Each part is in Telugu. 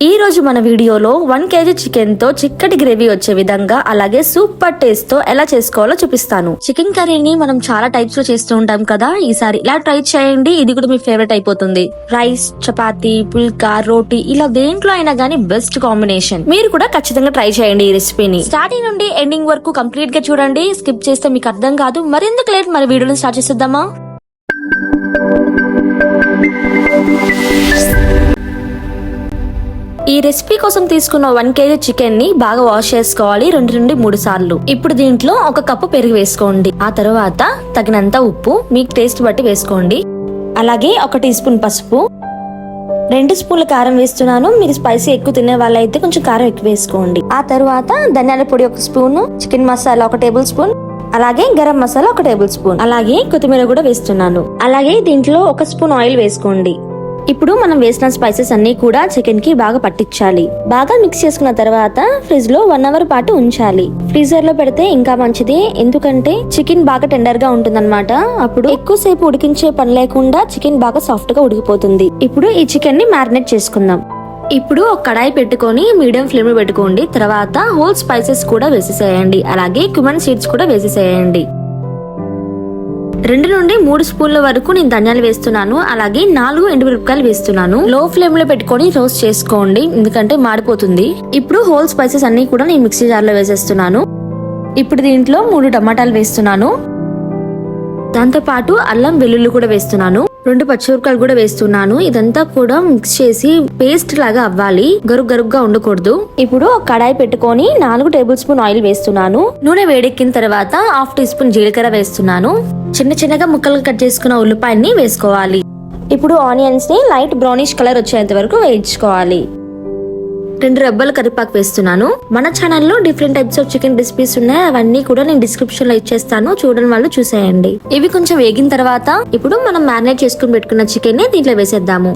ఈ రోజు మన వీడియోలో వన్ కేజీ చికెన్తో చిక్కటి గ్రేవీ వచ్చే విధంగా అలాగే సూపర్ టేస్ట్తో ఎలా చేసుకోవాలో చూపిస్తాను. చికెన్ కర్రీని మనం చాలా టైప్స్లో చేస్తూ ఉంటాం కదా ఈసారి ఇలా ట్రై చేయండి ఇది కూడా మీ ఫేవరెట్ అయిపోతుంది. రైస్ చపాతీ పుల్కా రోటీ ఇలా దేంట్లో అయినా గానీ బెస్ట్ కాంబినేషన్. మీరు కూడా ఖచ్చితంగా ట్రై చేయండి ఈ రెసిపీని. స్టార్టింగ్ నుండి ఎండింగ్ వరకు కంప్లీట్గా చూడండి స్కిప్ చేస్తే మీకు అర్థం కాదు. మరెందుకు లేట్? మరి వీడియోని స్టార్ట్ చేసేద్దామా? ఈ రెసిపీ కోసం తీసుకున్న వన్ కేజీ చికెన్ని బాగా వాష్ చేసుకోవాలి రెండు నుండి మూడు సార్లు. ఇప్పుడు దీంట్లో ఒక కప్పు పెరుగు వేసుకోండి. ఆ తర్వాత తగినంత ఉప్పు మీకు టేస్ట్ బట్టి వేసుకోండి. అలాగే ఒక టీ స్పూన్ పసుపు. రెండు స్పూన్ల కారం వేస్తున్నాను. మీరు స్పైసీ ఎక్కువ తినే వాళ్ళైతే కొంచెం కారం ఎక్కువ వేసుకోండి. ఆ తర్వాత ధనియాల పొడి ఒక స్పూన్ చికెన్ మసాలా ఒక టేబుల్ స్పూన్ అలాగే గరం మసాలా ఒక టేబుల్ స్పూన్. అలాగే కొత్తిమీర కూడా వేస్తున్నాను. అలాగే దీంట్లో ఒక స్పూన్ ఆయిల్ వేసుకోండి. ఇప్పుడు మనం వేసిన స్పైసెస్ అన్ని కూడా చికెన్కి బాగా పట్టించాలి. బాగా మిక్స్ చేసుకున్న తర్వాత ఫ్రిడ్జ్లో వన్ అవర్ పాటు ఉంచాలి. ఫ్రీజర్లో పెడితే ఇంకా మంచిది. ఎందుకంటే చికెన్ బాగా టెండర్గా ఉంటుందన్నమాట. అప్పుడు ఎక్కువసేపు ఉడికించే పని లేకుండా చికెన్ బాగా సాఫ్ట్గా ఉడికిపోతుంది. ఇప్పుడు ఈ చికెన్ని మ్యారినేట్ చేసుకుందాం. ఇప్పుడు ఒక కడాయి పెట్టుకొని మీడియం ఫ్లేమ్లో పెట్టుకోండి. తర్వాత హోల్ స్పైసెస్ కూడా వేసేసేయండి. అలాగే క్యుమన్ సీడ్స్ కూడా వేసేసేయండి. రెండు నుండి మూడు స్పూన్ల వరకు నేను ధనియాలు వేస్తున్నాను. అలాగే నాలుగు ఎండుమిరపకాయలు వేస్తున్నాను. లో ఫ్లేమ్లో పెట్టుకొని రోస్ట్ చేసుకోండి. ఎందుకంటే మాడిపోతుంది. ఇప్పుడు హోల్ స్పైసెస్ అన్ని కూడా నేను మిక్సీ జార్లో వేసేస్తున్నాను. ఇప్పుడు దీంట్లో మూడు టమాటాలు వేస్తున్నాను. దాంతో పాటు అల్లం వెల్లుల్లి కూడా వేస్తున్నాను. రెండు పచ్చిమిరపకాయలు కూడా వేస్తున్నాను. ఇదంతా కూడా మిక్స్ చేసి పేస్ట్ లాగా అవ్వాలి. గరుగ్ గరుగ్గా ఉండకూడదు. ఇప్పుడు కడాయి పెట్టుకొని నాలుగు టేబుల్ స్పూన్ ఆయిల్ వేస్తున్నాను. నూనె వేడెక్కిన తర్వాత హాఫ్ టీ స్పూన్ జీలకర్ర వేస్తున్నాను. చిన్న చిన్నగా ముక్కలు కట్ చేసుకున్న ఉల్లిపాయని వేసుకోవాలి. ఇప్పుడు ఆనియన్స్ని లైట్ బ్రౌనిష్ కలర్ వచ్చేంత వరకు వేయించుకోవాలి. రెండు రెబ్బల కరివేపాకు వేస్తున్నాను. మన ఛానల్లో different types of chicken recipes ఉన్నాయి. అవన్నీ కూడా నేను డిస్క్రిప్షన్లో ఇచ్చేస్తాను. చూడని వాళ్ళు చూసేయండి. ఇవి కొంచెం వేగిన తర్వాత ఇప్పుడు మనం మ్యారినేట్ చేసుకుని పెట్టుకున్న చికెన్ని దీంట్లో వేసేద్దాము.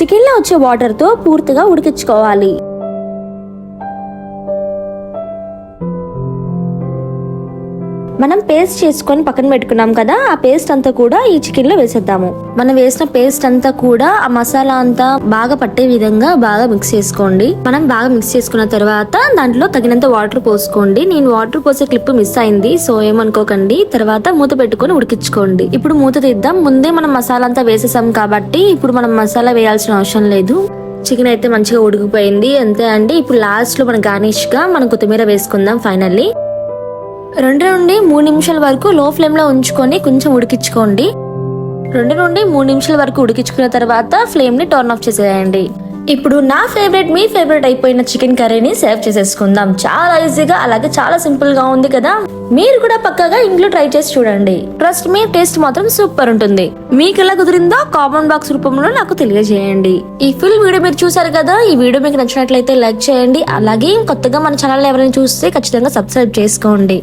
చికెన్లో వచ్చే వాటర్తో పూర్తిగా ఉడికించుకోవాలి. మనం పేస్ట్ చేసుకొని పక్కన పెట్టుకున్నాం కదా ఆ పేస్ట్ అంతా కూడా ఈ చికెన్లో వేసేద్దాము. మనం వేసిన పేస్ట్ అంతా కూడా ఆ మసాలా అంతా బాగా పట్టే విధంగా బాగా మిక్స్ చేసుకోండి. మనం బాగా మిక్స్ చేసుకున్న తర్వాత దాంట్లో తగినంత వాటర్ పోసుకోండి. నేను వాటర్ పోసే క్లిప్ మిస్ అయింది సో ఏమనుకోకండి. తర్వాత మూత పెట్టుకొని ఉడికించుకోండి. ఇప్పుడు మూత తీద్దాం. ముందే మనం మసాలా అంతా వేసేసాం కాబట్టి ఇప్పుడు మనం మసాలా వేయాల్సిన అవసరం లేదు. చికెన్ అయితే మంచిగా ఉడికిపోయింది. అంతే అండి. ఇప్పుడు లాస్ట్లో మనం గార్నిష్గా మనం కొత్తిమీర వేసుకుందాం ఫైనల్లీ రెండు నుండి మూడు నిమిషాల వరకు లో ఫ్లేమ్లో ఉంచుకొని కొంచెం ఉడికించుకోండి. రెండు నుండి మూడు నిమిషాల వరకు ఉడికించుకున్న తర్వాత ఫ్లేమ్ని టర్న్ ఆఫ్ చేసేయండి. ఇప్పుడు నా ఫేవరెట్ మీ ఫేవరెట్ అయిపోయిన చికెన్ కర్రీని సేవ్ చేసేసుకుందాం. చాలా ఈజీగా అలాగే చాలా సింపుల్గా ఉంది కదా? మీరు కూడా పక్కగా ఇంట్లో ట్రై చేసి చూడండి. ట్రస్ట్ మీ టేస్ట్ మాత్రం సూపర్ ఉంటుంది. మీకు ఎలా కుదిరిందో కామెంట్ బాక్స్ రూపంలో నాకు తెలియజేయండి. ఈ ఫుల్ వీడియో మీరు చూసారు కదా? ఈ వీడియో మీకు నచ్చినట్లయితే లైక్ చేయండి. అలాగే కొత్తగా మన ఛానల్ ఎవరైనా చూస్తే ఖచ్చితంగా సబ్స్క్రైబ్ చేసుకోండి.